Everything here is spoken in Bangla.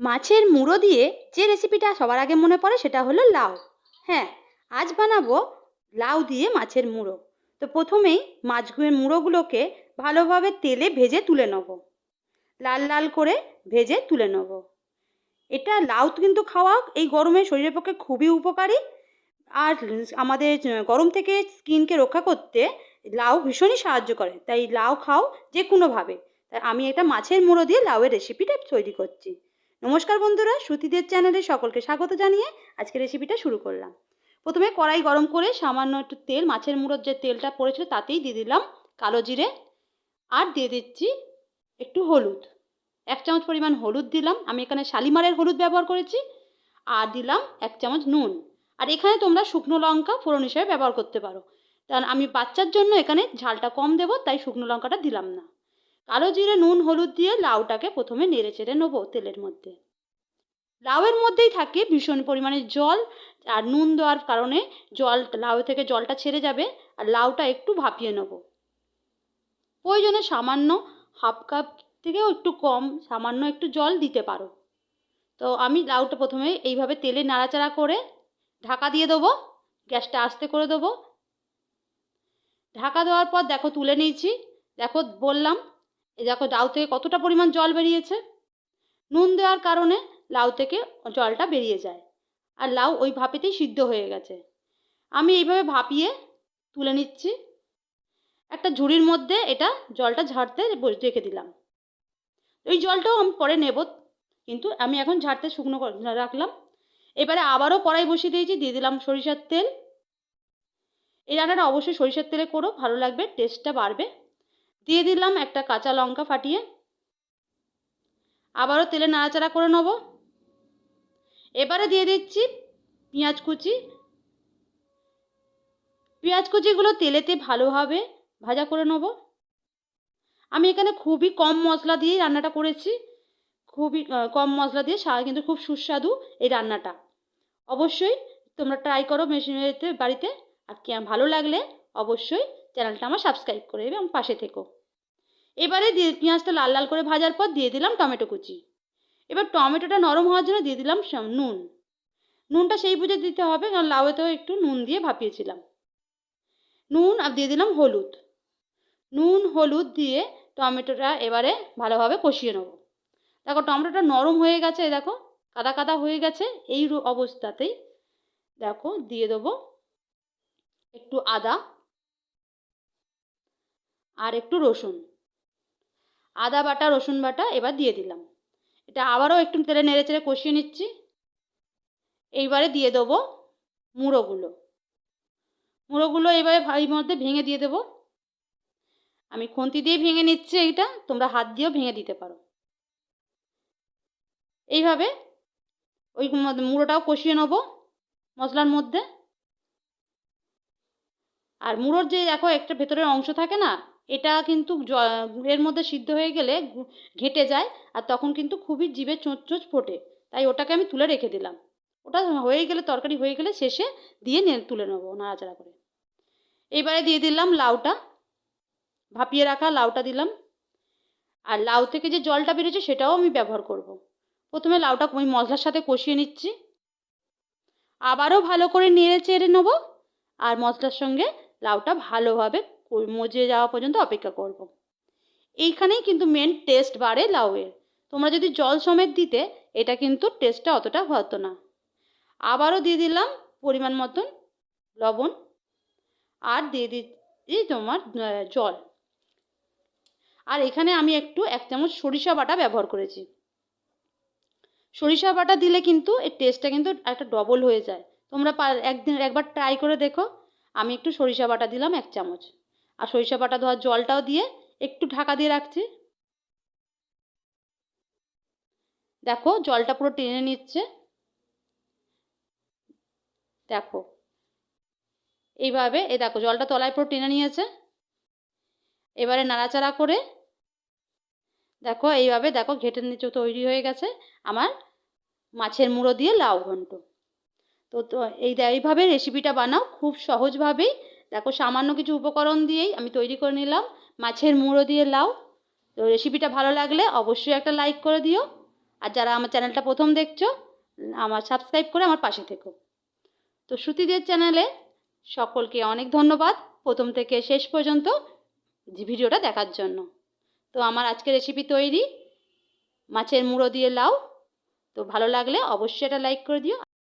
মাছের মুড়ো দিয়ে যে রেসিপিটা সবার আগে মনে পড়ে সেটা হলো লাউ। হ্যাঁ আজ বানাবো লাউ দিয়ে মাছের মুড়ো। তো প্রথমেই মাছগুলোর মুড়োগুলোকে ভালোভাবে তেলে ভেজে তুলে নেব। লাল লাল করে ভেজে তুলে নেব। এটা লাউ কিন্তু খাওয়া এই গরমে শরীরের পক্ষে খুবই উপকারী। আর আমাদের গরম থেকে স্কিনকে রক্ষা করতে লাউ ভীষণই সাহায্য করে। তাই লাউ খাও যে কোনোভাবে তাই আমি এটা মাছের মুড়ো দিয়ে লাউয়ের রেসিপিটা তৈরি করছি। নমস্কার বন্ধুরা, শ্রুতিদের চ্যানেলে সকলকে স্বাগত জানিয়ে আজকে রেসিপিটা শুরু করলাম। প্রথমে কড়াই গরম করে সামান্য একটু তেল, মাছের মুড়োর যে তেলটা পড়েছিল তাতেই দিয়ে দিলাম কালো জিরে আর দিয়ে দিচ্ছি একটু হলুদ। এক চামচ পরিমাণ হলুদ দিলাম, আমি এখানে শালিমারের হলুদ ব্যবহার করেছি আর দিলাম এক চামচ নুন। আর এখানে তোমরা শুকনো লঙ্কা ফোড়ন হিসেবে ব্যবহার করতে পারো। কারণ আমি বাচ্চার জন্য এখানে ঝালটা কম দেবো, তাই শুকনো লঙ্কাটা দিলাম না। কালো জিরে, নুন, হলুদ দিয়ে লাউটাকে প্রথমে নেড়ে চেড়ে নেব তেলের মধ্যে। লাউয়ের মধ্যেই থাকে ভীষণ পরিমাণে জল আর নুন দেওয়ার কারণে জল, লাউ থেকে জলটা ছেড়ে যাবে আর লাউটা একটু ভাপিয়ে নেব। প্রয়োজনে সামান্য হাফ কাপ থেকেও একটু কম, সামান্য একটু জল দিতে পারো। তো আমি লাউটা প্রথমে এইভাবে তেলে নাড়াচাড়া করে ঢাকা দিয়ে দেবো, গ্যাসটা আস্তে করে দেবো। ঢাকা দেওয়ার পর দেখো তুলে নিয়েছি। দেখো বললাম এই দেখো লাউ থেকে কতটা পরিমাণ জল বেরিয়েছে? নুন দেওয়ার কারণে লাউ থেকে জলটা বেরিয়ে যায়। আর লাউ ওই ভাপেতেই সিদ্ধ হয়ে গেছে। আমি এইভাবে ভাপিয়ে তুলে নিচ্ছি। একটা ঝুড়ির মধ্যে এটা জলটা ঝাড়তে রেখে দিলাম। ওই জলটাও আমি পরে নেব, কিন্তু আমি এখন ঝাড়তে শুকনো রাখলাম। এবারে আবারও কড়াই বসিয়ে দিয়েছি, দিয়ে দিলাম সরিষার তেল। এই রান্নাটা অবশ্যই সরিষার তেলে করো, ভালো লাগবে টেস্টটা বাড়বে। দিয়ে দিলাম একটা কাঁচা লঙ্কা ফাটিয়ে। আবারও তেলে নাড়াচাড়া করে নেব। এবারে দিয়ে দিচ্ছি পেঁয়াজ কুচি। পেঁয়াজ কুচিগুলো তেলেতে ভালোভাবে ভাজা করে নেব। আমি এখানে খুবই কম মশলা দিয়েই রান্নাটা করেছি। খুবই কম মশলা দিয়ে কিন্তু খুব সুস্বাদু এই রান্নাটা। অবশ্যই তোমরা ট্রাই করো মেশিনেতে বাড়িতে। আর ভালো লাগলে অবশ্যই চ্যানেলটা আমার সাবস্ক্রাইব করে দেবে এবং পাশে থেকো। এবারে দিয়ে পেঁয়াজটা লাল লাল করে ভাজার পর দিয়ে দিলাম টমেটো কুচি। এবার টমেটোটা নরম হওয়ার জন্য দিয়ে দিলাম নুন। নুনটা সেই বুঝে দিতে হবে কারণ লাউয়েতেও একটু নুন দিয়ে ভাপিয়েছিলাম। নুন আর দিয়ে দিলাম হলুদ। নুন, হলুদ দিয়ে টমেটোটা এবারে ভালোভাবে কষিয়ে নেব। দেখো টমেটোটা নরম হয়ে গেছে দেখো, কাদা কাদা হয়ে গেছে, এই অবস্থাতেই দেখো দিয়ে দেবো একটু আদা। আর একটু রসুন। আদা বাটা, রসুন বাটা এবার দিয়ে দিলাম। এটা আবারও একটু তেলে নেড়ে চেড়ে কষিয়ে নিচ্ছি। এইবারে দিয়ে দেবো মুড়োগুলো। মুড়োগুলো এবারে এই মধ্যে ভেঙে দিয়ে দেবো। আমি খুন্তি দিয়ে ভেঙে নিচ্ছি এইটা, তোমরা হাত দিয়েও ভেঙে দিতে পারো। এইভাবে ওই মুড়োটাও কষিয়ে নেব মশলার মধ্যে। আর মুড়োর যে দেখো একটা ভেতরের অংশ থাকে না এটা কিন্তু এর মধ্যে সিদ্ধ হয়ে গেলে ঘেটে যায় আর তখন কিন্তু খুবই জিভে চোঁচ চোঁচ ফোটে। তাই ওটাকে আমি তুলে রেখে দিলাম। ওটা হয়ে গেলে, তরকারি হয়ে গেলে শেষে দিয়ে নে, তুলে নেব নাড়াচাড়া করে। এবারে দিয়ে দিলাম লাউটা। ভাপিয়ে রাখা লাউটা দিলাম। আর লাউ থেকে যে জলটা বেরিয়েছে সেটাও আমি ব্যবহার করব। প্রথমে লাউটা ওই মশলার সাথে কষিয়ে নিচ্ছি। আবারও ভালো করে নেড়ে চেড়ে নেব। আর মশলার সঙ্গে লাউটা ভালোভাবে মজে যাওয়া পর্যন্ত অপেক্ষা করব। এইখানেই কিন্তু মেন টেস্ট বাড়ে লাউয়ের তোমরা যদি জল সমেত দিতে, এটা কিন্তু টেস্টটা অতটা হতো না। আবারও দিয়ে দিলাম পরিমাণ মতন লবণ আর দিয়ে দিচ্ছি তোমার জল। আর এখানে আমি একটু এক চামচ সরিষা বাটা ব্যবহার করেছি। সরিষা বাটা দিলে কিন্তু এর টেস্টটা কিন্তু একটা ডবল হয়ে যায়। তোমরা একদিন একবার ট্রাই করে দেখো। আমি একটু সরিষা বাটা দিলাম এক চামচ। আর সরিষা বাটা ধোয়ার জলটাও দিয়ে একটু ঢাকা দিয়ে রাখছি। দেখো, জলটা পুরো টেনে নিচ্ছে। দেখো, এইভাবে, এই দেখো, জলটা তলায় পুরো টেনে নিয়েছে। এবারে নাড়াচাড়া করে, দেখো, এইভাবে, দেখো ঘেটের নিচে তৈরি হয়ে গেছে আমার মাছের মুড়ো দিয়ে লাউ ঘন্ট। তো তো, এই এইভাবে রেসিপিটা বানাও, খুব সহজভাবেই দেখো, সামান্য কিছু উপকরণ দিয়েই আমি তৈরি করে নিলাম। মাছের মুড়ো দিয়ে লাউ। তো রেসিপিটা ভালো লাগলে অবশ্যই একটা লাইক করে দিও। আর যারা আমার চ্যানেলটা প্রথম দেখছ, আমার সাবস্ক্রাইব করে আমার পাশে থেকো। তো শ্রুতিদের চ্যানেলে সকলকে অনেক ধন্যবাদ প্রথম থেকে শেষ পর্যন্ত ভিডিওটা দেখার জন্য। তো আমার আজকে রেসিপি তৈরি। মাছের মুড়ো দিয়ে লাউ। তো ভালো লাগলে অবশ্যই এটা লাইক করে দিও।